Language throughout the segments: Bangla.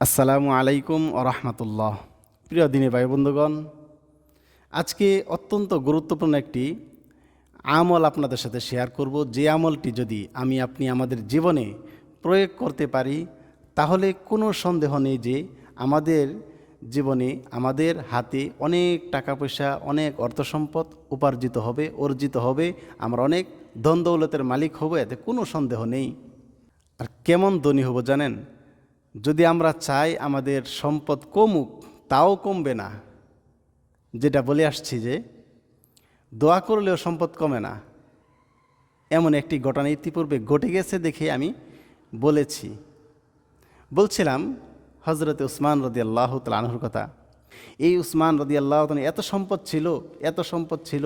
আসসালামু আলাইকুম রহমতুল্লাহ। প্রিয় দিনী ভাই বন্ধুগণ, আজকে অত্যন্ত গুরুত্বপূর্ণ একটি আমল আপনাদের সাথে শেয়ার করব। যে আমলটি যদি আমি, আপনি আমাদের জীবনে প্রয়োগ করতে পারি, তাহলে কোনো সন্দেহ নেই যে আমাদের জীবনে আমাদের হাতে অনেক টাকা পয়সা অনেক অর্থ সম্পদ উপার্জিত হবে, অর্জিত হবে। আমরা অনেক ধন দৌলতের মালিক হব, এতে কোনো সন্দেহ নেই। আর কেমন ধনী হব জানেন? যদি আমরা চাই আমাদের সম্পদ কমুক, তাও কমবে না। যেটা বলে আসছি যে, দোয়া করলেও সম্পদ কমে না। এমন একটি ঘটনা ইতিপূর্বে ঘটে গেছে দেখে আমি বলেছি। বলছিলাম হজরত উসমান রদি আল্লাহ তালাহুর কথা, এই উসমান রদি আল্লাহ এত সম্পদ ছিল, এত সম্পদ ছিল,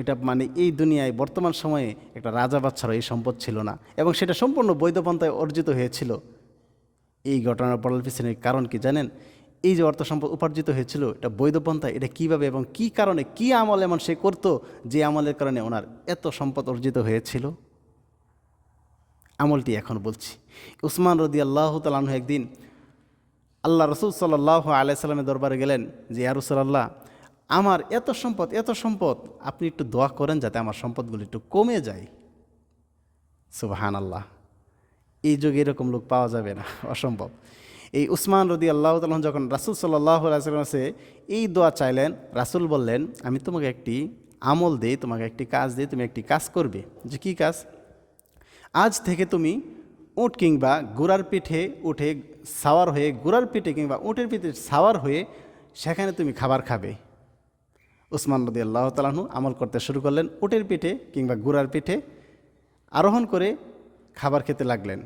এটা মানে এই দুনিয়ায় বর্তমান সময়ে একটা রাজা বাচ্চারও এই সম্পদ ছিল না। এবং সেটা সম্পূর্ণ বৈধপন্থায় অর্জিত হয়েছিল। এই ঘটনার পড়ার পিছনে কারণ কি জানেন? এই যে অর্থ সম্পদ উপার্জিত হয়েছিল, এটা বৈধ পন্থা, এটা কীভাবে এবং কি কারণে, কি আমল এমন সে করতো যে আমলের কারণে ওনার এত সম্পদ অর্জিত হয়েছিল? আমলটি এখন বলছি। উসমান রদি আল্লাহ তালাহ একদিন আল্লাহ রসুল সাল্লাহ আলাইসাল্লামের দরবারে গেলেন যে ইয়ারুসাল্লাহ আমার এত সম্পদ এত সম্পদ, আপনি একটু দোয়া করেন যাতে আমার সম্পদগুলো একটু কমে যায়। সুবাহান আল্লাহ এই যুগে এরকম লোক পাওয়া যাবে না, অসম্ভব। এই উসমান রদি আল্লাহ তালন যখন রাসুল সাল্লাহ আলাইসাল্লামে এই দোয়া চাইলেন, রাসুল বললেন, আমি তোমাকে একটি আমল দিই, তোমাকে একটি কাজ দিই, তুমি একটি কাজ করবে। যে কী কাজ? আজ থেকে তুমি উট কিংবা গুড়ার পিঠে উঠে সাওয়ার হয়ে, গুড়ার পিঠে কিংবা উঁটের পিঠে সাওয়ার হয়ে সেখানে তুমি খাবার খাবে। উসমান রদি আল্লাহ তালাহু আমল করতে শুরু করলেন, উটের পিঠে কিংবা গুড়ার পিঠে আরোহণ করে খাবার খেতে লাগলেন।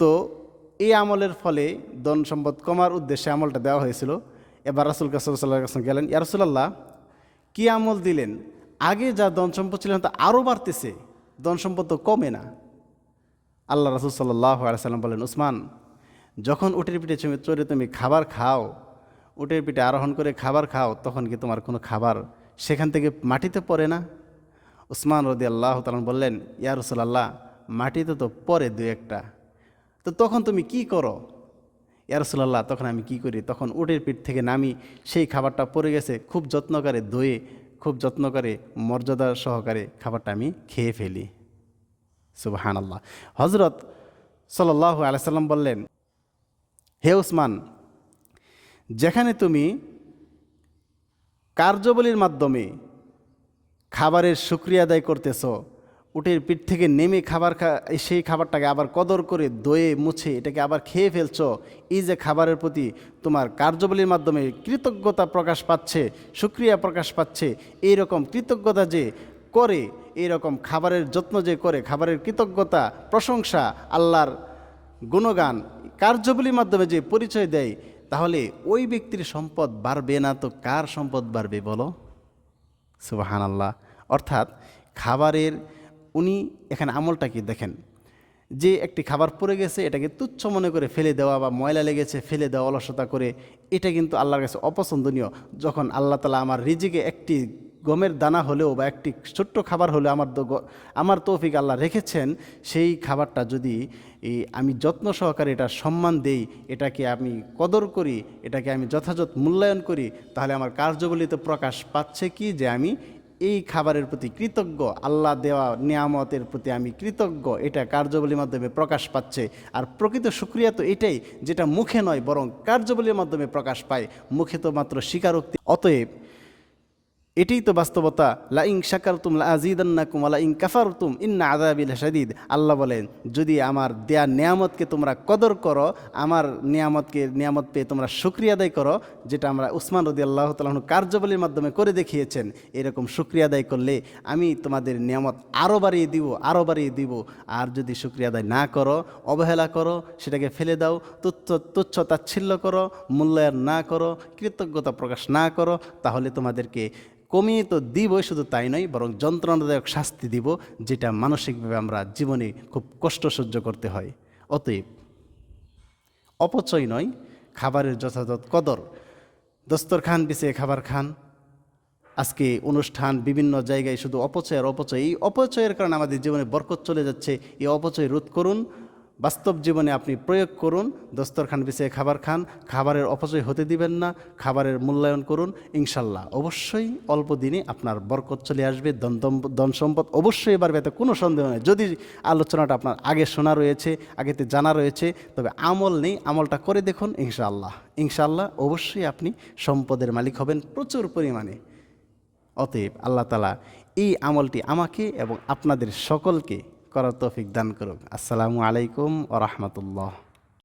তো এই আমলের ফলে ধন সম্পদ কমার উদ্দেশ্যে আমলটা দেওয়া হয়েছিল। এবার রাসুল কাসাল্লাহ কাছে গেলেন ইয়ারসুল্লাহ কি আমল দিলেন? আগে যা ধন সম্পদ ছিলেন তা আরও বাড়তেছে, ধন সম্পদ তো কমে না। আল্লাহ রাসুল সাল্লাহ আলাইসাল্লাম বলেন, উসমান, যখন উটের পিঠে চড়ে তুমি খাবার খাও, উটের পিঠে আরোহণ করে খাবার খাও, তখন কি তোমার কোনো খাবার সেখান থেকে মাটিতে পড়ে না? উসমান রদি আল্লাহ তালন বললেন, ইয়া রসুলাল্লাহ, মাটিতে তো পরে দু একটা। তো তখন তুমি কি করো? ইয়া রসুলাল্লাহ, তখন আমি কি করি? তখন উটের পিঠ থেকে নামি, সেই খাবারটা পড়ে গেছে খুব যত্ন করে দয়ে খুব যত্ন করে মর্যাদা সহকারে খাবারটা আমি খেয়ে ফেলি। সুবাহান আল্লাহ হজরত সাল্লাহ আলাইসাল্লাম বললেন, হে উসমান, যেখানে তুমি কার্যবলীর মাধ্যমে খাবারের সুক্রিয়া আদায় করতেছ, উটের পিঠ থেকে নেমে খাবার সেই খাবারটাকে আবার কদর করে দয়ে মুছে এটাকে আবার খেয়ে ফেলছ, এই যে খাবারের প্রতি তোমার কার্যবলীর মাধ্যমে কৃতজ্ঞতা প্রকাশ পাচ্ছে সুক্রিয়া প্রকাশ পাচ্ছে এই রকম কৃতজ্ঞতা যে করে এই রকম খাবারের যত্ন যে করে, খাবারের কৃতজ্ঞতা, প্রশংসা, আল্লাহর গুণগান, কার্যবলীর মাধ্যমে যে পরিচয় দেয়, তাহলে ওই ব্যক্তির সম্পদ বাড়বে না তো কার সম্পদ বাড়বে বলো? সুবাহান আল্লাহ অর্থাৎ খাবারের উনি এখানে আমলটা কি দেখেন? যে একটি খাবার পড়ে গেছে, এটাকে তুচ্ছ মনে করে ফেলে দেওয়া বা ময়লা লেগেছে, ফেলে দেওয়া অলসতা করে, এটা কিন্তু আল্লাহর কাছে অপছন্দনীয়। যখন আল্লাহ তালা আমার রিজিকে একটি গমের দানা হলেও বা একটি ছোট্ট খাবার হলেও আমার তো আমার তৌফিক আল্লাহ রেখেছেন, সেই খাবারটা যদি আমি যত্ন সহকারে এটা সম্মান দেই, এটাকে আমি কদর করি, এটাকে আমি যথাযথ মূল্যায়ন করি, তাহলে আমার কার্যবলিতে প্রকাশ পাচ্ছে কি যে আমি এই খাবারের প্রতি কৃতজ্ঞ, আল্লাহ দেওয়া নিয়ামতের প্রতি আমি কৃতজ্ঞ, এটা কার্যবলীর মাধ্যমে প্রকাশ পাচ্ছে। আর প্রকৃত সুক্রিয়া তো এটাই, যেটা মুখে নয়, বরং কার্যবলীর মাধ্যমে প্রকাশ পায়। মুখে তো মাত্র স্বীকারোক্তি, অতএব এটাই তো বাস্তবতা। লা ইং শাকার তুম আজিদান্নাকুম আলা ইং কাফার তুম ইন্না আদাবিল শাদিদ। আল্লাহ বলেন, যদি আমার দেয়া নিয়ামতকে তোমরা কদর করো, আমার নিয়ামতকে, নিয়ামত পেয়ে তোমরা সুক্রিয়া আদায় করো, যেটা আমরা উসমান রদি আল্লাহ তালন কার্যবলীর মাধ্যমে করে দেখিয়েছেন, এরকম সুক্রিয়া আদায় করলে আমি তোমাদের নিয়ামত আরও বাড়িয়ে দিব আরও বাড়িয়ে দিব। আর যদি সুক্রিয়া আদায় না করো, অবহেলা করো, সেটাকে ফেলে দাও, তুচ্ছ তুচ্ছ তাচ্ছিল্য করো, মূল্যায়ন না করো, কৃতজ্ঞতা প্রকাশ না করো, তাহলে তোমাদেরকে কমিয়ে তো দিবই, শুধু তাই নয়, বরং যন্ত্রণাদায়ক শাস্তি দিব, যেটা মানসিকভাবে আমরা জীবনে খুব কষ্ট সহ্য করতে হয়। অতএব, অপচয় নয়, খাবারের যথাযথ কদর। দস্তরখান বিছিয়ে খাবার খান। আজকে অনুষ্ঠান বিভিন্ন জায়গায় শুধু অপচয় আর অপচয়। এই অপচয়ের কারণে আমাদের জীবনে বরকত চলে যাচ্ছে। এই অপচয় রোধ করুন। বাস্তব জীবনে আপনি প্রয়োগ করুন, দস্তরখান বিছিয়ে খাবার খান, খাবারের অপচয় হতে দিবেন না, খাবারের মূল্যায়ন করুন, ইনশাল্লাহ। অবশ্যই অল্প দিনে আপনার বরকত চলে আসবে, ধন সম্পদ অবশ্যই বাড়বে, এতে কোনো সন্দেহ নেই। যদি আলোচনাটা আপনার আগে শোনা রয়েছে, আগেতে জানা রয়েছে, তবে আমল নেই, আমলটা করে দেখুন ইনশাআল্লাহ ইনশাআল্লাহ অবশ্যই আপনি সম্পদের মালিক হবেন প্রচুর পরিমাণে। অতএব আল্লাহ তালা এই আমলটি আমাকে এবং আপনাদের সকলকে করার তৌফিক দান করুক। আসসালামু আলাইকুম ও